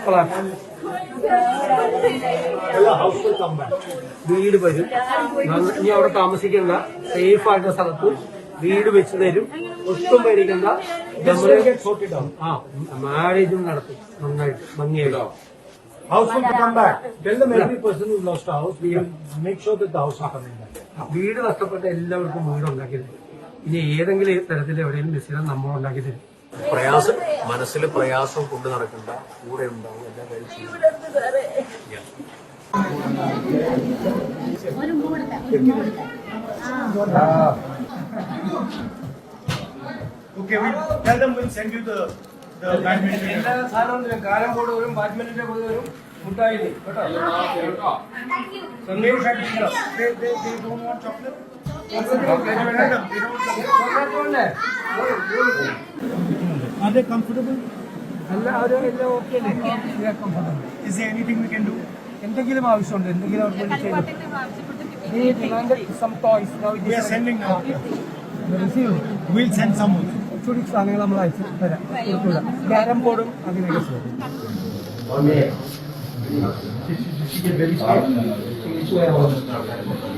Collapse എല്ലാ house will വീട് വരും ഇനി അവിടെ താമസിക്കേണ്ട സേഫ് ആയിട്ട് സ്ഥലത്ത് വീട് വെച്ച് തരും ഒട്ടും പേടിക്കണ്ട. ആ മാരേജും നടത്തും നന്നായിട്ട് ഭംഗിയല്ലോ House house, house is. വീട് നഷ്ടപ്പെട്ട എല്ലാവർക്കും വീട് ഉണ്ടാക്കി തരും ഇനി ഏതെങ്കിലും തരത്തിൽ എവിടെയെങ്കിലും ബിസിനസ് നമ്മൾ ഉണ്ടാക്കി തരും പ്രയാസം മനസ്സിൽ പ്രയാസം കൊണ്ടു നടക്കണ്ട കൂടെ ഉണ്ടാവും എല്ലാ കാര്യം ബാഡ്മിന്റന്റെ കൂടെ വരും മുട്ടായി കേട്ടോ സന്ദേശം Are they comfortable? എല്ലാവരും എല്ലാം ഓക്കെ അല്ലേ comfortable Is there anything we can do? എന്തെങ്കിലും ആവശ്യമുണ്ട് എന്തെങ്കിലും അവർക്ക് വേണ്ടി ചെയ്തു. കുറച്ചുകൂടി സാധനങ്ങൾ നമ്മൾ അയച്ചു തരാം ക്യാരം ബോർഡും അങ്ങനെയൊക്കെ ചെയ്യും